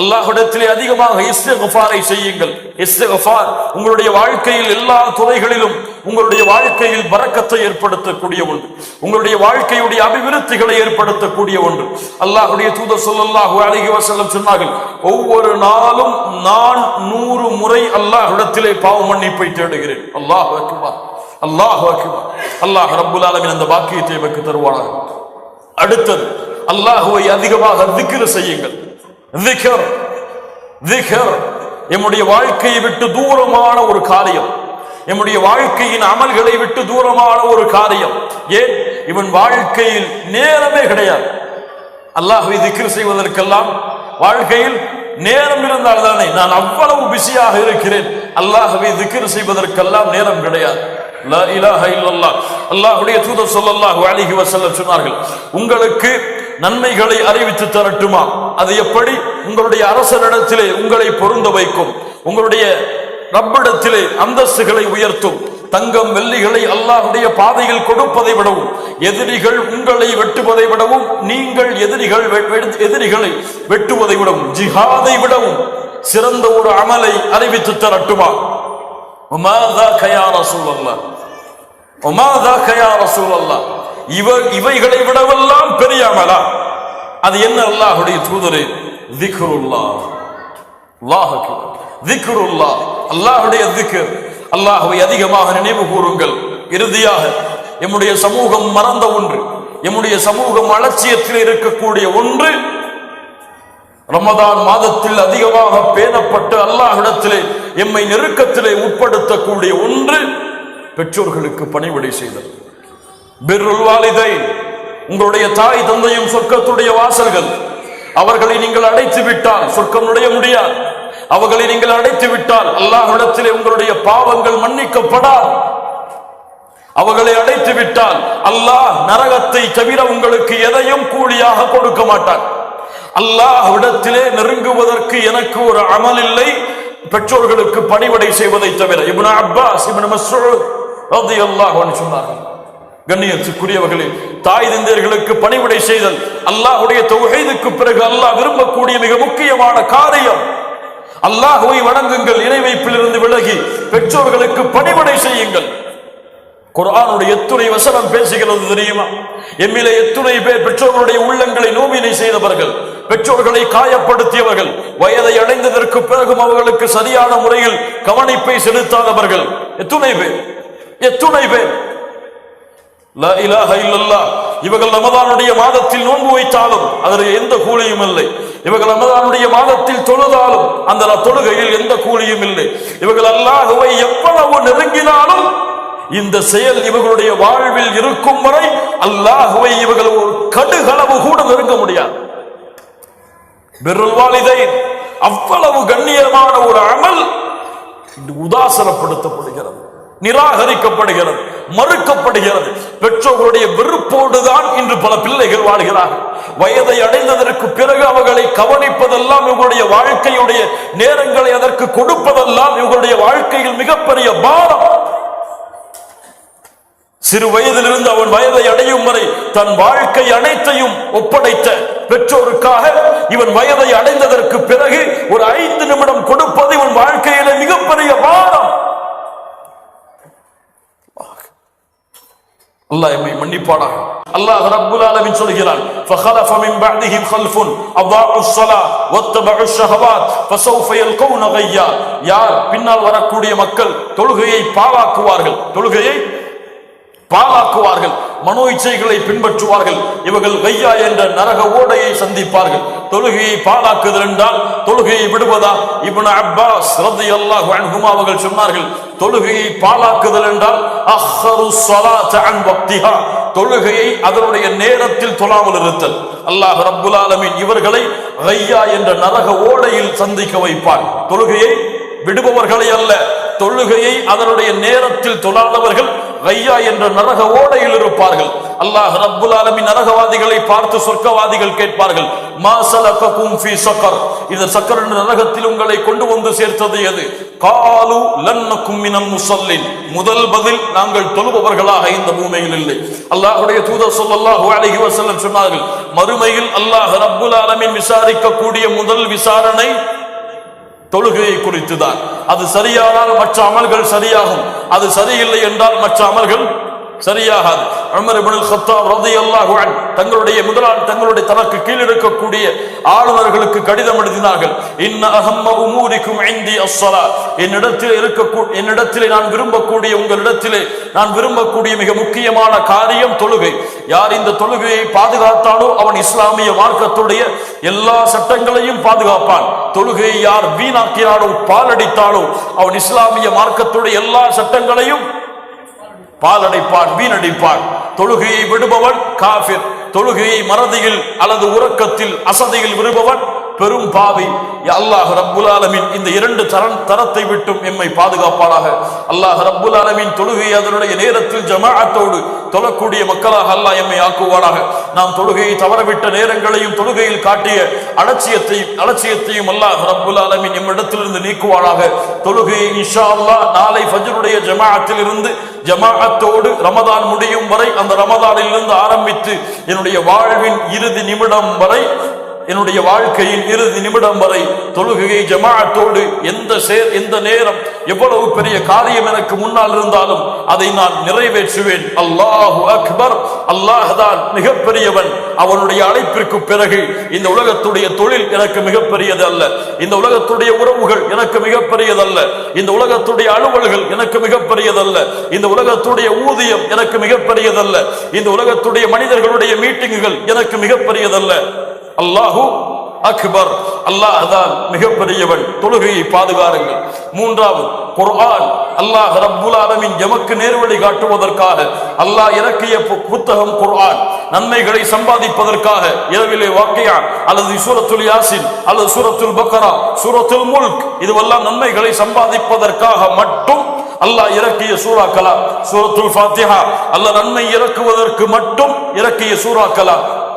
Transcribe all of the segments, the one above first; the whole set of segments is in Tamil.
அல்லாஹிடத்திலே அதிகமாக இஸ்தகுஃபாரை செய்யுங்கள். இஸ்தகுஃபார் உங்களுடைய வாழ்க்கையில் எல்லா துறைகளிலும் உங்களுடைய வாழ்க்கையில் பறக்கத்தை ஏற்படுத்தக்கூடிய ஒன்று. உங்களுடைய வாழ்க்கையுடைய அபிவிருத்திகளை ஏற்படுத்தக்கூடிய ஒன்று. அல்லாஹுடைய தூதர் சொல்லல்லாஹு அழகி வஸல்லம் சொன்னார்கள் ஒவ்வொரு நாளும் நான் நூறு முறை அல்லாஹிடத்திலே பாவ மன்னிப்பை தேடுகிறேன். அல்லாஹ் அக்பர். அல்லாஹ் அக்பர். அல்லாஹ் ரப்புல் ஆலமீன் அந்த பாக்கியத்தை எமக்கு தருவானாக. அடுத்தது அல்லாஹுவை அதிகமாக திக்ர் செய்யுங்கள். எம்முடைய வாழ்க்கையை விட்டு தூரமான ஒரு காரியம். எம்முடைய வாழ்க்கையின் அமல்களை விட்டு தூரமான ஒரு காரியம். ஏன்? இவன் வாழ்க்கையில் நேரமே கிடையாது. அல்லாஹை திக்ர் செய்வதற்கெல்லாம் வாழ்க்கையில் நேரம் இருந்தால் தானே? நான் அவ்வளவு பிஸியாக இருக்கிறேன். அல்லாஹவை திக்ர் செய்வதற்கெல்லாம் நேரம் கிடையாது. அல்லாஹுடைய தூதர் சொல்லல்லாஹு அழகி வசல்ல சொன்னார்கள் உங்களுக்கு நன்மைகளை அறிவித்து தரட்டுமா? அது எப்படி? உங்களுடைய அரசரிடத்திலே உங்களை பொருந்த வைக்கும். உங்களுடைய ரப்பிடத்திலே அந்தஸ்துகளை உயர்த்தும். தங்கம் வெள்ளிகளை அல்லாஹுடைய பாதையில் கொடுப்பதை விடவும் எதிரிகள் உங்களை வெட்டுவதை விடவும் நீங்கள் எதிரிகள் எதிரிகளை வெட்டுவதை விடவும் ஜிஹாதை விடவும் சிறந்த ஒரு அமலை அறிவித்து தரட்டுமா? உமாதா கயா ரசூலல்லாஹ். உமாதா கயா ரசூலல்லாஹ். இவ இவைகளை விடவெல்லாம் பெரிய அமலா? அது என்ன அல்லாஹ்வுடைய தூதரே? திக்ருல்லா அல்லாஹ் திக்ருல்லா அல்லாஹுடைய திக்ர். அல்லாஹுவை அதிகமாக நினைவு கூறுங்கள். இறுதியாக எம்முடைய சமூகம் மறந்த ஒன்று எம்முடைய சமூகம் அலட்சியத்தில் இருக்கக்கூடிய ஒன்று ரமதான் மாதத்தில் அதிகமாக பேணப்பட்டு அல்லாஹிடத்திலே எம்மை நெருக்கத்திலே உட்படுத்தக்கூடிய ஒன்று பெற்றோர்களுக்கு பணிவிடை செய்தல். பிர்ருல் வாலிதைன் உங்களுடைய தாய் தந்தையும் சொர்க்கத்துடைய வாசல்கள். அவர்களை நீங்கள் அடைத்து விட்டால் சொர்க்கம் நுழைய முடியாது. அவர்களை நீங்கள் அடைத்து விட்டால் அல்லாஹிடத்திலே உங்களுடைய பாவங்கள் மன்னிக்கப்படாது. அவர்களை அடைத்து விட்டால் அல்லாஹ் நரகத்தை தவிர உங்களுக்கு எதையும் கூலியாக கொடுக்க மாட்டான் அல்லாஹ்விடத்திலே நெருங்குவதற்கு எனக்கு ஒரு அமல் இல்லை. பெற்றோர்களுக்கு பணிவடை செய்வதை தவிர. இப்னு அப்பாஸ் இப்னு மஸ்ஊத் ரலியல்லாஹு அன்ஹு சொன்னார்கள். கண்ணியத்துக்குரியவர்களே தாய் தந்தையர்களுக்கு பணிவிடை செய்தல் அல்லாஹுடைய தொகைதுக்கு பிறகு அல்லாஹ் விரும்பக்கூடிய மிக முக்கியமான காரியம் அல்லாஹுவை வணங்குங்கள் இணை வைப்பிலிருந்து விலகி பெற்றோர்களுக்கு பணிவிடை செய்யுங்கள். குரானுடைய எத்துணை வசனம் பேசுகிறது தெரியுமா? எம்மிலே எத்துணை பேர் பெற்றோர்களுடைய உள்ளங்களை நோவினை செய்தவர்கள் பெற்றோர்களை காயப்படுத்தியவர்கள் வயதை அடைந்ததற்கு பிறகும் அவர்களுக்கு சரியான முறையில் கவனிப்பை செலுத்தாதவர்கள். எத்துணை பேர் எத்துணை பேர். இவர்கள் ரமதானுடைய மாதத்தில் நோன்பு வைத்தாலும் அதற்கு எந்த கூலியும் இல்லை. இவர்கள் ரமதானுடைய மாதத்தில் தொழுதாலும் அந்த தொழுகையில் எந்த கூலியும் இல்லை. இவர்கள் அல்லாஹுவை எவ்வளவு நெருங்கினாலும் இந்த செயல் இவர்களுடைய வாழ்வில் இருக்கும் வரை அல்லாஹுவை இவர்கள் ஒரு கடுகளவு கூட நெருங்க முடியாது. பிர்ருல் அவ்வளவு கண்ணியமான ஒரு அமல் உதாசனப்படுத்தப்படுகிறது நிராகரிக்கப்படுகிறது. மறுக்கப்படுகிறது. பெற்றோர்களுடைய வெறுப்போடுதான் இன்று பல பிள்ளைகள் வாழ்கிறார்கள். வயதை அடைந்ததற்கு பிறகு அவர்களை கவனிப்பதெல்லாம் இவங்களுடைய வாழ்க்கையுடைய நேரங்களை அதற்கு கொடுப்பதெல்லாம் இவங்களுடைய வாழ்க்கையில் மிகப்பெரிய பாரம். சிறு வயதிலிருந்து அவன் வயதை அடையும் வரை தன் வாழ்க்கை அனைத்தையும் ஒப்படைத்த பெற்றோருக்காக இவன் வயதை அடைந்ததற்கு பிறகு ஒரு ஐந்து நிமிடம் கொடுப்பது இவன் வாழ்க்கையில மிகப்பெரிய பாரம் அல்லாஹ் எம்மை மன்னிப்பானாக அல்லாஹ் ரப்புல் ஆலமீன் சொல்கிறான் فخلف من بعدهم خلف اضاعوا الصلاه واتبعوا الشهوات فسوف يلقون غيا யார் பின்னால் வரக்கூடிய மக்கள் தொழுகையை பாழாக்குவார்கள் தொழுகையை பாழாக்குவார்கள் மனோ இச்சைகளை பின்பற்றுவார்கள் இவர்கள் கையா என்ற நரக ஓடையை சந்திப்பார்கள். தொழுகையை பாழாக்குதல் என்றால் தொழுகையை விடுவதா? இப்னு அப்பாஸ் அல்லாஹ் அன்ஹுமா அவர்கள் சொன்னார்கள் தொழுகையை பாழாக்குதல் என்றால் அஹ்ஹரு ஸலாத்த அன் வக்திஹா தொழுகையை அதனுடைய நேரத்தில் தொழாமல் இருத்தல். அல்லாஹ் ரப்புல் ஆலமீன் இவர்களை ரையா என்ற நரக ஓடையில் சந்திக்க வைப்பார். தொழுகையை விடுபவர்களை அல்ல தொழுகையை அதனுடைய நேரத்தில் தொழாதவர்கள் ரையா என்ற நரக ஓடையில் இருப்பார்கள். அல்லாஹ் ரப்புல் ஆலமின் நரகவாதிகளை பார்த்து சொர்க்கவாதிகள் கேட்பார்கள். மா சலககும் சக்கர். இந்த சக்கர் என்ற நரகத்தில் உங்களை கொண்டு வந்து சேர்த்தது எது? காலு லன்னக்கும் மினல் முசல்லின். முதல் பதில் நாங்கள் தொழுபவர்களாக இந்த பூமியில் இல்லை. அல்லாஹ்வுடைய தூதர் ஸல்லல்லாஹு அலைஹி வஸல்லம் சொன்னார்கள் மறுமையில் அல்லாஹ் ரப்புல் ஆலமீன் விசாரிக்கக்கூடிய முதல் விசாரணை தொழுகையை குறித்துதான். அது சரியானால் மற்ற அமல்கள் சரியாகும். அது சரியில்லை என்றால் மற்ற அமல்கள் சரியாகாது. உமர் இப்னுல் தங்களுடைய முதலாளி தங்களுடைய தனக்கு கீழிருக்கக்கூடிய ஆளுநர்களுக்கு கடிதம் எழுதினார்கள். இன்ன அஹம்ம உமூரிக்கும் இந்தி அஸ்ஸலா என்னிடத்தில் இருக்க என்னிடத்திலே நான் விரும்பக்கூடிய உங்களிடத்திலே நான் விரும்பக்கூடிய மிக முக்கியமான காரியம் தொழுகை. யார் இந்த தொழுகையை பாதுகாத்தானோ அவன் இஸ்லாமிய மார்க்கத்துடைய எல்லா சட்டங்களையும் பாதுகாப்பான். தொழுகையை யார் வீணாக்கினானோ பாலடித்தானோ அவன் இஸ்லாமிய மார்க்கத்துடைய எல்லா சட்டங்களையும் பாலடைப்பான் வீணடிப்பான். தொழுகையை விடுபவன் காஃபிர். தொழுகையை மறதியில் அல்லது உறக்கத்தில் அசதியில் விடுபவன் பெரும் பாவி அல்லாஹ் ரப்புல் ஆலமின் இந்த இரண்டு தரன் தரத்தை விட்டும் எம்மை பாதுகாப்பாளாக அல்லாஹ் ரப்புல் ஆலமின் தொழுகையை அதனுடைய நேரத்தில் ஜமாஅத்தோடு தொழக்கூடிய மக்களாக அல்லாஹ் எம்மை ஆக்குவானாக. நாம் தொழுகையை தவறவிட்ட நேரங்களையும் தொழுகையில் காட்டிய அலட்சியத்தையும் அலட்சியத்தையும் அல்லாஹ் ரப்புல் ஆலமின் எம்மிடத்திலிருந்து நீக்குவானாக. தொழுகையை இன்ஷா அல்லாஹ் நாளை ஃபஜ்ருடைய ஜமாஅத்தில் இருந்து ஜமாஅத்தோடு ரமதான் முடியும் வரை அந்த ரமதானிலிருந்து ஆரம்பித்து என்னுடைய வாழ்வின் இறுதி நிமிடம் வரை என்னுடைய வாழ்க்கையில் இறுதி நிமிடம் வரை தொழுகையை ஜமாஅத்தோடு எந்த சே- எந்த நேரம் எவ்வளவு பெரிய காரியம் எனக்கு முன்னால் இருந்தாலும் அதை நான் நிறைவேற்றுவேன். அல்லாஹு அக்பர். அல்லாஹ்தான் மிகப்பெரியவன். அவனுடைய அழைப்பிற்கு பிறகு இந்த உலகத்துடைய தொழில் எனக்கு மிகப்பெரியது அல்ல. இந்த உலகத்துடைய உறவுகள் எனக்கு மிகப்பெரியதல்ல இந்த உலகத்துடைய அலுவல்கள் எனக்கு மிகப்பெரியதல்ல இந்த உலகத்துடைய ஊதியம் எனக்கு மிகப்பெரியதல்ல இந்த உலகத்துடைய மனிதர்களுடைய மீட்டிங்குகள் எனக்கு மிகப்பெரியதல்ல அல்லாஹு அக்பர். அல்லாஹ் தான் மிகப்பெரியவன். தொழுகையை பாதுகாருங்கள். மூன்றாவது குர்ஆன். அல்லாஹ் ரப்புல் ஆலமின் எமக்கு நேர்வழி காட்டுவதற்காக. அல்லாஹ் இறக்கிய புத்தகம் குர்ஆன். நன்மைகளை சம்பாதிப்பதற்காக. இரவிலே வாக்கியா அல்லது சூரத்துல் யாசின் அல்லது சூரத்துல் பக்கரா சூரத்துல் முல்க். இதுவெல்லாம் நன்மைகளை சம்பாதிப்பதற்காக மட்டும் அல்லாஹ் இறக்கிய சூறாக்கலா சூரத்துல் ஃபாத்திஹா. அல்லாஹ் நன்மை இறக்குவதற்கு மட்டும் இறக்கிய சூறாக்கலா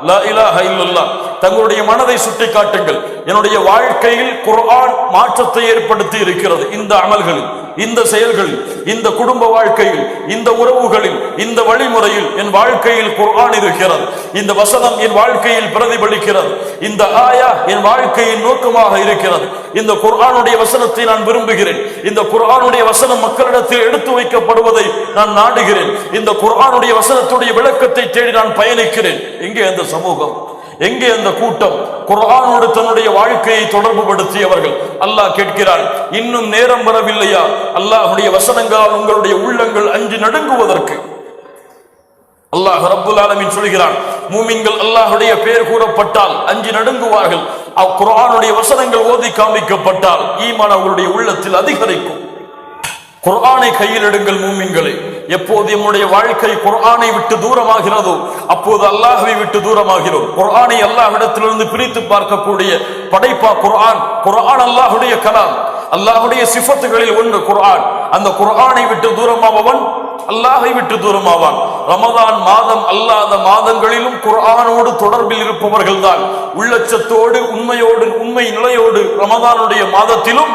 லா இலாஹ இல்லல்லாஹ். தங்களுடைய மனதை சுட்டி காட்டுங்கள் என்னுடைய வாழ்க்கையில் குர்ஆன் மாற்றத்தை ஏற்படுத்தி இருக்கிறது. இந்த அமல்களில் இந்த செயல்களில் இந்த குடும்ப வாழ்க்கையில் இந்த உறவுகளில் இந்த வழிமுறையில் என் வாழ்க்கையில் குர்ஆன் இருக்கிறது. இந்த வசனம் என் வாழ்க்கையில் பிரதிபலிக்கிறது. இந்த ஆயா என் வாழ்க்கையின் நோக்கமாக இருக்கிறது. இந்த குர்ஆனுடைய வசனத்தை நான் விரும்புகிறேன். இந்த குர்ஆனுடைய வசனம் மக்களிடத்தில் எடுத்து வைக்கப்படுவதை நான் நாடுகிறேன். இந்த குர்ஆனுடைய வசனத்துடைய விளக்கத்தை தேடி நான் பயணிக்கிறேன். எங்கே அந்த சமூகம்? எங்கே அந்த கூட்டம்? குர்ஆனோடு தன்னுடைய வாழ்க்கையை தொடர்பு படுத்தியவர்கள் அல்லாஹ் கேட்கிறான் இன்னும் நேரம் வரவில்லையா? அல்லாஹுடைய வசனங்களால் உங்களுடைய உள்ளங்கள் அஞ்சு நடுங்குவதற்கு. அல்லாஹ் ரப்புல் ஆலமின் சொல்கிறான் மூமின்கள் அல்லாஹுடைய பெயர் கூறப்பட்டால் அஞ்சு நடுங்குவார்கள். அவ் குர்ஆனுடைய வசனங்கள் ஓதி காமிக்கப்பட்டால் ஈமான் அவர்களுடைய உள்ளத்தில் அதிகரிக்கும். குர்ஆனை கையில் எடுங்கள் மூமின்களே. எப்போது எம்முடைய வாழ்க்கை குர்ஆனை விட்டு தூரமாகிறதோ அப்போது அல்லாஹவை விட்டு தூரமாகிறோம். குர்ஆனை அல்லாஹ்விடத்திலிருந்து பிரித்து பார்க்கக்கூடிய படைப்பா குர்ஆன். குர்ஆன் அல்லாஹுடைய கலாம். அல்லாஹுடைய சிஃபத்துகளில் ஒன்று குர்ஆன். அந்த குர்ஆனை விட்டு தூரமாவவன் அல்லாஹை விட்டு தூரமாவான். ரமதான் மாதம் அல்லாத மாதங்களிலும் குர்ஆனோடு தொடர்பில் இருப்பவர்கள் தான் உள்ளச்சத்தோடு உண்மையோடு உண்மை நிலையோடு ரமதானுடைய மாதத்திலும்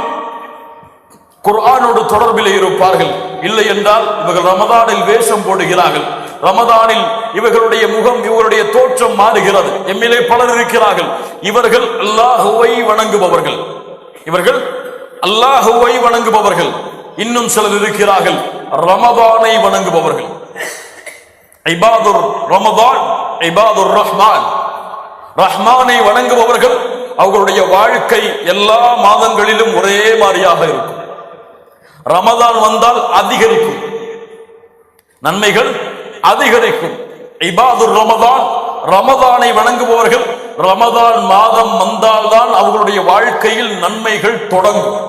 குர்ஆனோடு தொடர்பில் இருப்பார்கள். இல்லை என்றால் இவர்கள் ரமதானில் வேஷம் போடுகிறார்கள். ரமதானில் இவர்களுடைய முகம் இவருடைய தோற்றம் மாறுகிறது. எம்மிலே பலர் இருக்கிறார்கள். இவர்கள் அல்லாஹுவை வணங்குபவர்கள். இவர்கள் அல்லாஹுவை வணங்குபவர்கள். இன்னும் சிலர் இருக்கிறார்கள். ரமதானை வணங்குபவர்கள். ஐபாதுர் ரமதான் ஐபாதுர் ரஹ்மான். ரஹ்மானை வணங்குபவர்கள் அவர்களுடைய வாழ்க்கை எல்லா மாதங்களிலும் ஒரே மாதிரியாக இருக்கும். ரமதான் வந்தால் அதிகரிக்கும். நன்மைகள் அதிகரிக்கும். இபாதுர் ரமதான் ரமதானை வணங்குபவர்கள் ரமதான் மாதம் வந்தால்தான் அவர்களுடைய வாழ்க்கையில் நன்மைகள் தொடங்கும்.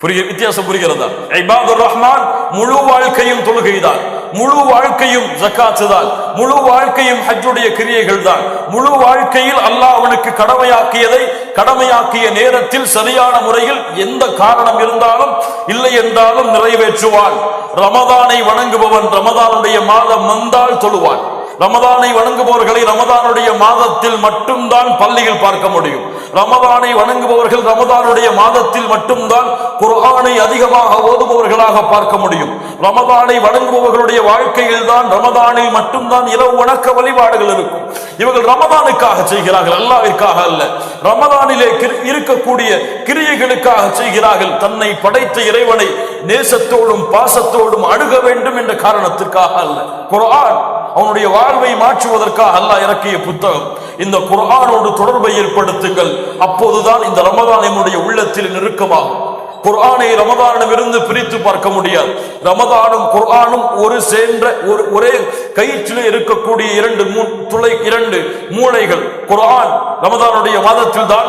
புரிய வித்தியாசம் புரிகிறதா? இபாதுர் ரஹ்மான் முழு வாழ்க்கையும் தொழுகைதான் முழு வாழ்க்கையும் ஜக்காத்து தான் முழு வாழ்க்கையும் ஹஜ்ஜுடைய கிரியைகள் தான் முழு வாழ்க்கையில் அல்லாஹ் அவனுக்கு கடமையாக்கியதை கடமையாக்கிய நேரத்தில் சரியான முறையில் எந்த காரணம் இருந்தாலும் இல்லை என்றாலும் நிறைவேற்றுவான் ரமதானை வணங்குபவன் ரமதானுடைய மாதம் வந்தால் தொழுவான். ரமதானை வணங்குபவர்களை ரமதானுடைய மாதத்தில் மட்டும்தான் பள்ளியில் பார்க்க முடியும். ரமதானை வணங்குபவர்கள் ரமதானுடைய மாதத்தில் மட்டும்தான் குரானை அதிகமாக ஓதுபவர்களாக பார்க்க முடியும். ரமதானை வணங்குபவர்களுடைய வாழ்க்கையில் தான் ரமதானில் மட்டும்தான் இரவு வணக்க வழிபாடுகள் இருக்கும். இவர்கள் ரமதானுக்காக செய்கிறார்கள் அல்லாவிற்காக அல்ல. ரமதானிலே இருக்கக்கூடிய கிரியைகளுக்காக செய்கிறார்கள். தன்னை படைத்த இறைவனை நேசத்தோடும் பாசத்தோடும் அணுக வேண்டும் என்ற காரணத்திற்காக அல்ல. குரான் அவனுடைய வாழ்வை மாற்றுவதற்காக அல்லாஹ் இறக்கிய புத்தகம். இந்த குரானோடு தொடர்பை ஏற்படுத்துங்கள். அப்போதுதான் இந்த ரமதான் என்னுடைய உள்ளத்தில் நெருக்கமாகும். குர்ஆனை ரமதானிடமிருந்து பிரித்து பார்க்க முடியாது. ரமதானும் குர்ஆனும் ஒரு சேர்ந்த ஒரு ஒரே கயிற்றிலே இருக்கக்கூடிய இரண்டு மூ- துளை இரண்டு மூளைகள் குர்ஆன் ரமதானுடைய மாதத்தில் தான்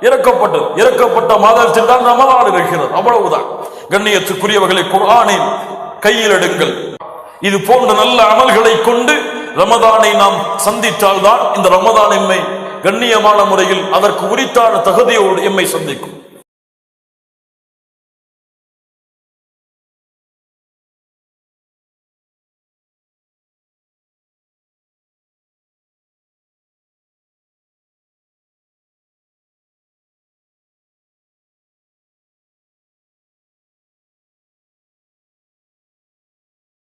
இறக்கப்பட்டது. இறக்கப்பட்ட மாதத்தில் தான் ரமதான் இருக்கிறது அவ்வளவுதான். கண்ணியத்துக்குரியவர்களை குர்ஆனை கையில் எடுங்கள். இது போன்ற நல்ல அமல்களை கொண்டு ரமதானை நாம் சந்தித்தால்தான் இந்த ரமதான் எம்மை கண்ணியமான முறையில் அதற்கு உரித்தான தகுதியோடு எம்மை சந்திக்கும்.